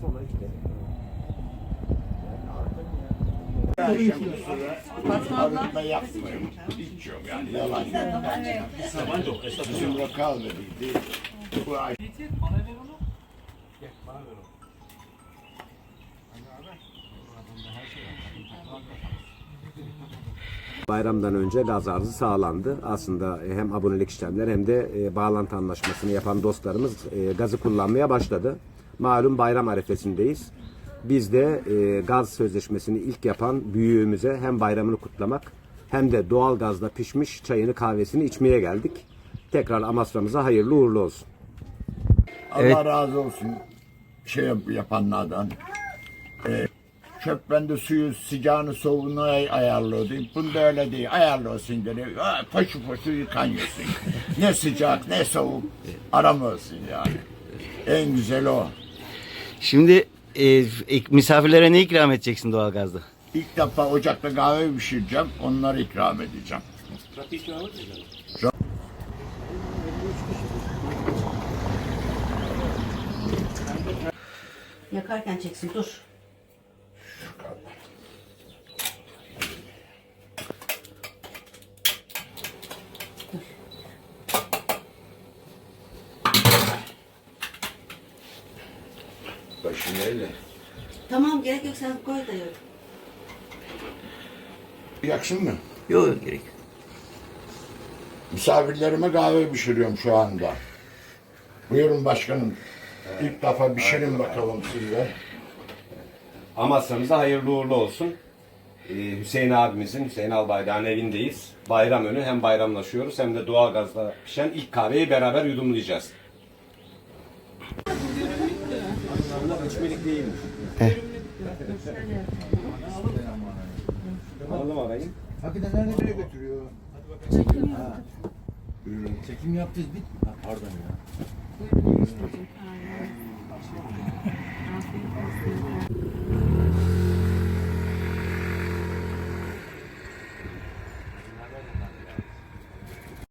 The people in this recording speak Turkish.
sonra işte. Arıtma yapmıyorum. İçiyorum yani yalan yok. Bizim lokal dediydi. Bu ay Bayramdan önce gaz arzı sağlandı. Aslında hem abonelik işlemleri hem de e, bağlantı anlaşmasını yapan dostlarımız e, gazı kullanmaya başladı. Malum bayram arifesindeyiz. Biz de e, gaz sözleşmesini ilk yapan büyüğümüze hem bayramını kutlamak hem de doğal gazla pişmiş çayını kahvesini içmeye geldik. Tekrar Amasra'mıza hayırlı uğurlu olsun. Allah razı olsun şey yap- yapanlardan. Ee, çöp bende suyu sıcağını soğuğunu ay- ayarlıyordu. Bunda öyle değil. Ayarlıyorsun gene. Ha, Paşu paşu yıkanıyorsun. ne sıcak ne soğuk. Aramıyorsun yani. En güzel o. Şimdi e, ek- misafirlere ne ikram edeceksin doğalgazda? İlk defa ocakta kahve pişireceğim. Onları ikram edeceğim. Yakarken çeksin dur. Başını öyle. Tamam gerek yok sen koy da yok. Yaksın mı? Yok gerek. yok. Misafirlerime kahve pişiriyorum şu anda. Buyurun başkanım. İlk defa pişirin bakalım size. Amasra'mıza hayırlı uğurlu olsun. Ee, Hüseyin abimizin, Hüseyin Albayrak'ın evindeyiz. Bayram önü hem bayramlaşıyoruz hem de doğalgazla pişen ilk kahveyi beraber yudumlayacağız. İçmelik değilmiş. Anladım arayın. Hakikaten nerede nereye götürüyor? Çekim yaptık. Çekim yaptınız bit. Ha, pardon ya.